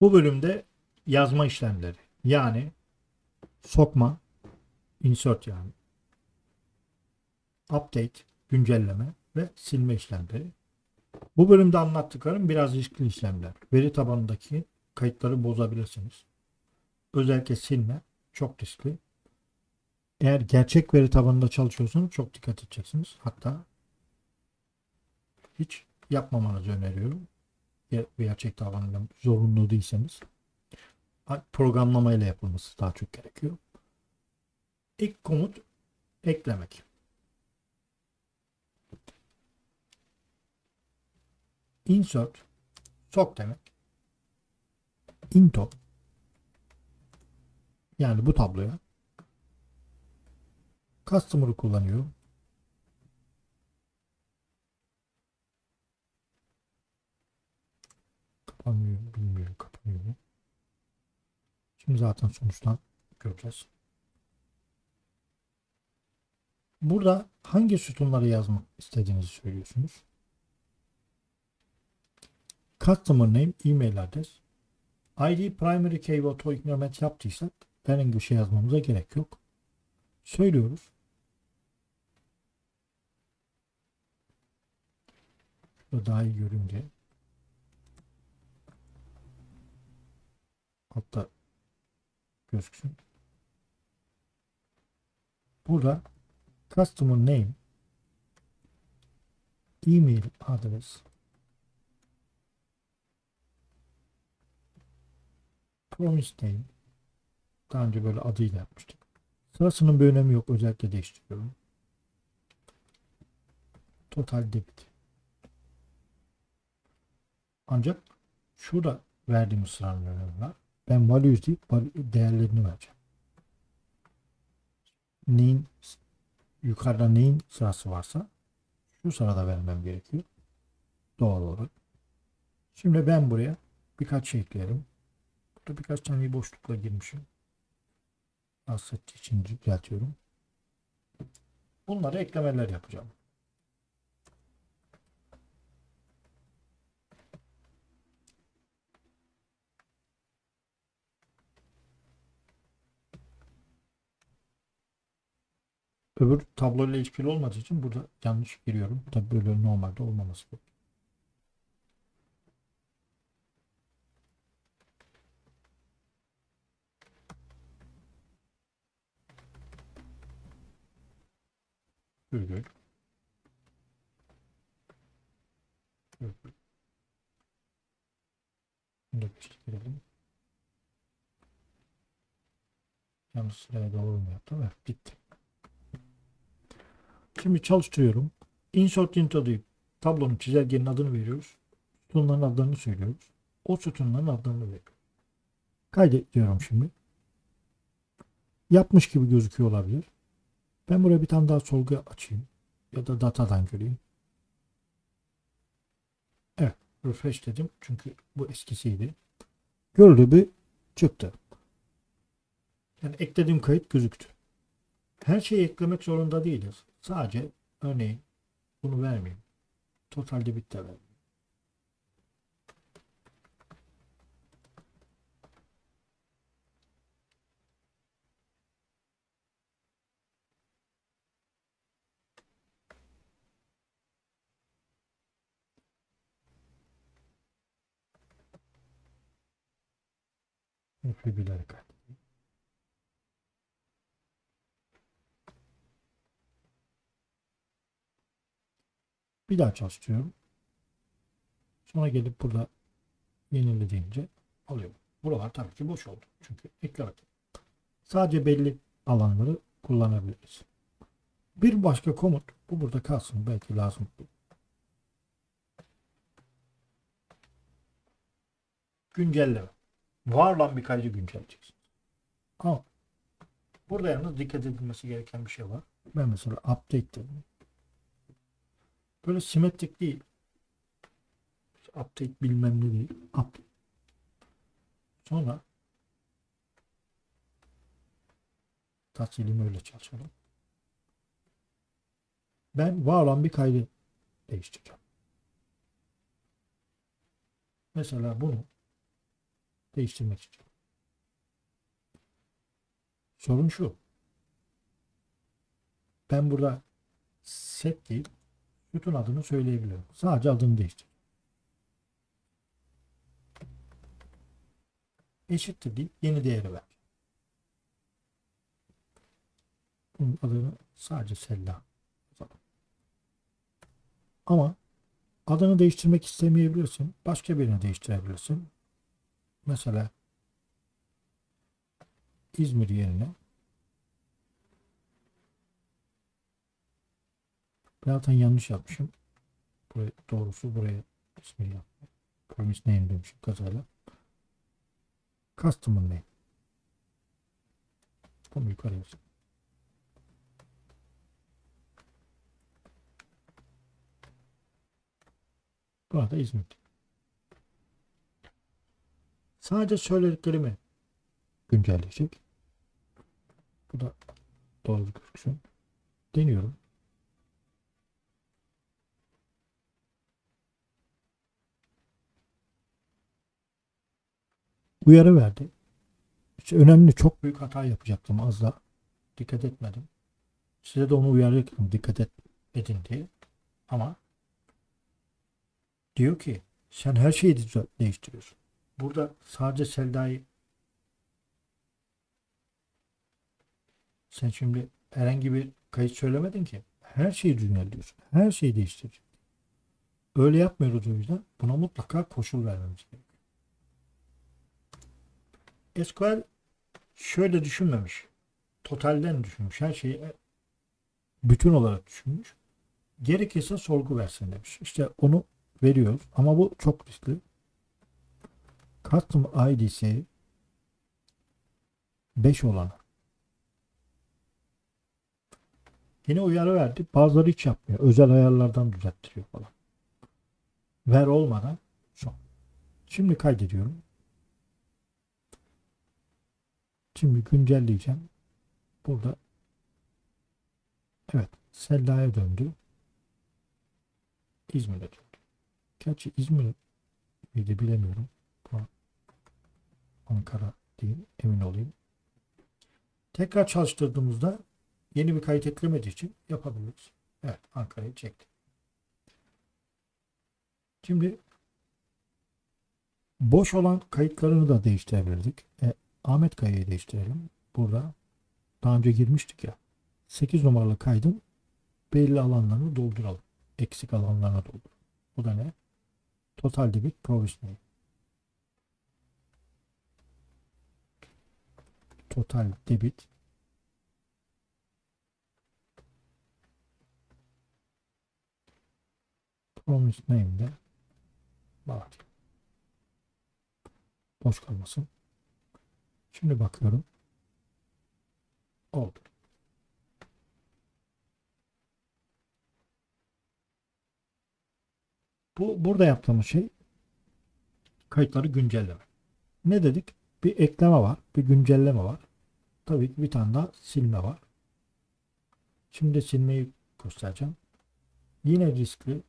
Bu bölümde yazma işlemleri yani sokma, insert yani update, güncelleme ve silme işlemleri. Bu bölümde anlattıklarım biraz riskli işlemler. Veri tabanındaki kayıtları bozabilirsiniz. Özellikle silme çok riskli. Eğer gerçek veri tabanında çalışıyorsanız çok dikkat edeceksiniz. Hatta hiç yapmamanızı öneriyorum. Ger- Gerçek tabanında zorunlu değilseniz programlamayla yapılması daha çok gerekiyor. İlk komut eklemek. Insert sok demek. Into yani bu tabloya customer'ı kullanıyorum. Kapanıyor, bilmiyorum kapanıyor mu? Şimdi zaten sonuçtan göreceğiz. Burada hangi sütunları yazmak istediğinizi söylüyorsunuz. Customer name, email adres. ID primary key ve auto increment yaptıysak herhangi bir şey yazmamıza gerek yok. Söylüyoruz. Daha iyi görün diye. Hatta gözüksün. Burada customer name email adres promise name daha önce böyle adıyla yapmıştık. Sırasının bir önemi yok. Özellikle değiştiriyorum. Total debit. Ancak şurada verdiğimiz sıranın önemi var. Ben values deyip değerlerini vereceğim. Neyin yukarıda neyin sırası varsa şu sırada vermem gerekiyor. Doğal olarak. Şimdi ben buraya birkaç şey ekleyelim. Burada birkaç tane boşlukla girmişim. Asset için düzeltiyorum. Bunları eklemeler yapacağım. Öbür tabloyla ilişkili olmadığı için burada yanlış giriyorum. Tabii böyle normalde olmaması bu. Virgül. Virgül. Bunu da sıraya doğru mu yaptım? Evet, bitti. Şimdi çalıştırıyorum. Insert into deyip tablonun çizelgenin adını veriyoruz. Sütunların adlarını söylüyoruz. O sütunların adlarını veriyoruz. Kaydediyorum şimdi. Yapmış gibi gözüküyor olabilir. Ben buraya bir tane daha sorgu açayım. Ya da datadan göreyim. Evet. Refresh dedim. Çünkü bu eskisiydi. Gördüğü bir çıktı. Yani eklediğim kayıt gözüktü. Her şeyi eklemek zorunda değiliz. Sadece örneğin bunu vermeyeyim. Total debit de vermeyeyim. Üflebileri kaydedeyim. Bir daha çalıştırıyorum. Sonra gelip burada yenile deyince alıyor. Buralar tabii ki boş oldu. Çünkü eklemedim. Sadece belli alanları kullanabiliriz. Bir başka komut bu burada kalsın. Belki lazım. Güncelleme. Var olan bir kaydı güncelleyeceksin. Ama burada yalnız dikkat edilmesi gereken bir şey var. Ben mesela update dedim. Böyle simetrik değil. Update bilmem ne değil. Up. Sonra tahsilimi öyle çalışalım. Ben var olan bir kaydı değiştireceğim. Mesela bunu değiştirmek istiyorum. Sorun şu. Ben burada set değil sütun adını söyleyebiliyorum. Sadece adını değiştir. Eşittir deyip yeni değeri ver. Bunun adını sadece Sella. Ama adını değiştirmek istemeyebilirsin. Başka birini değiştirebilirsin. Mesela İzmir yerine zaten yanlış yapmışım. Buraya, doğrusu buraya İzmir yaptım. Promise name demişim kazayla. Customer name. Bunu yukarı yazayım. Burada İzmir. Sadece söylediklerimi güncelleyecek. Bu da doğru gözüksün. Deniyorum. Uyarı verdi. İşte önemli çok büyük hata yapacaktım az da. Dikkat etmedim. Size de onu uyarıyorum dikkat edin diye. Ama diyor ki sen her şeyi de- değiştiriyorsun. Burada sadece Selda'yı sen şimdi herhangi bir kayıt söylemedin ki. Her şeyi düzenliyorsun. Her şeyi değiştireceksin. Öyle yapmıyoruz o yüzden. Buna mutlaka koşul vermemiz gerekiyor. SQL şöyle düşünmemiş. Totalden düşünmüş. Her şeyi bütün olarak düşünmüş. Gerekirse sorgu versin demiş. İşte onu veriyoruz. Ama bu çok riskli. Custom ID'si 5 olan. Yine uyarı verdi. Bazıları hiç yapmıyor. Özel ayarlardan düzelttiriyor falan. Ver olmadan son. Şimdi kaydediyorum. Şimdi güncelleyeceğim. Burada evet Sella'ya döndü. İzmir'e döndü. Gerçi İzmir miydi bilemiyorum. Ankara değil emin olayım. Tekrar çalıştırdığımızda yeni bir kayıt eklemediği için yapabiliriz. Evet Ankara'yı çekti. Şimdi boş olan kayıtlarını da değiştirebilirdik. E, Ahmet Kaya'yı değiştirelim. Burada daha önce girmiştik ya. 8 numaralı kaydın belli alanlarını dolduralım. Eksik alanlarına doldur. Bu da ne? Total debit provisioning. Total debit promise name'de Balat. Boş kalmasın. Şimdi bakıyorum. Oldu. Bu burada yaptığımız şey kayıtları güncelleme. Ne dedik? Bir ekleme var, bir güncelleme var. Tabii ki bir tane daha silme var. Şimdi silmeyi göstereceğim. Yine riskli.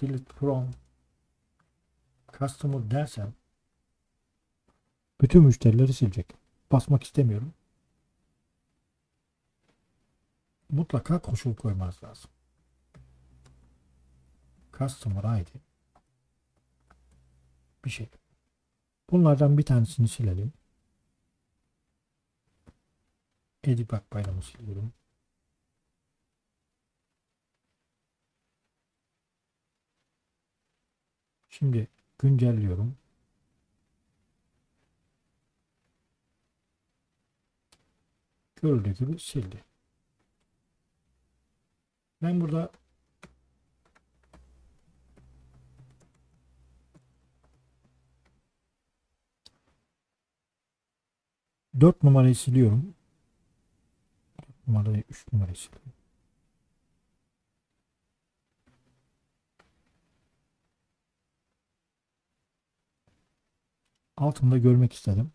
Delete from customer dersem bütün müşterileri silecek. Basmak istemiyorum. Mutlaka koşul koymanız lazım. Customer ID bir şey. Bunlardan bir tanesini silelim. Edibak bayramı siliyorum. Şimdi güncelliyorum. Görüldüğü gibi sildi. Ben burada dört numarayı siliyorum. Numarayı, üç numarayı siliyorum. Altında görmek istedim.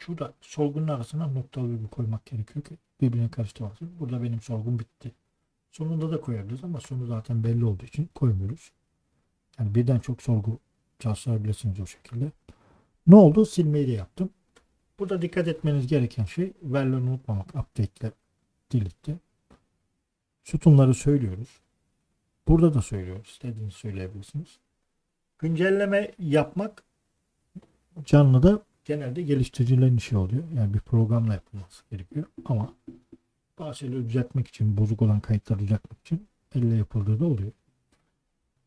Şurada sorgunun arasına noktalı virgül koymak gerekiyor ki birbirine karıştırmasın. Burada benim sorgum bitti. Sonunda da koyabiliriz ama sonu zaten belli olduğu için koymuyoruz. Yani birden çok sorgu çalıştırabilirsiniz o şekilde. Ne oldu? Silmeyi de yaptım. Burada dikkat etmeniz gereken şey verileri unutmamak. Update'le delete'te. Sütunları söylüyoruz. Burada da söylüyoruz. İstediğinizi söyleyebilirsiniz. Güncelleme yapmak canlı da genelde geliştiricilerin işi oluyor. Yani bir programla yapılması gerekiyor. Ama bazı şeyleri düzeltmek için, bozuk olan kayıtları düzeltmek için elle yapıldığı da oluyor.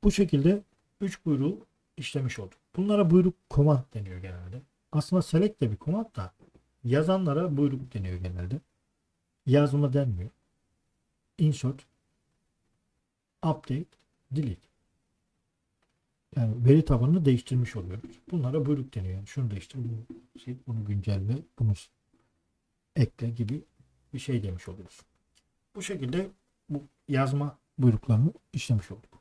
Bu şekilde 3 buyruğu işlemiş olduk. Bunlara buyruk command deniyor genelde. Aslında select de bir command da yazanlara buyruk deniyor genelde. Yazma denmiyor. Insert, update, delete. Yani veri tabanını değiştirmiş oluyoruz. Bunlara buyruk deniyor. Yani şunu değiştir, bunu, sil, bunu güncelle, bunu ekle gibi bir şey demiş oluyoruz. Bu şekilde bu yazma buyruklarını işlemiş olduk.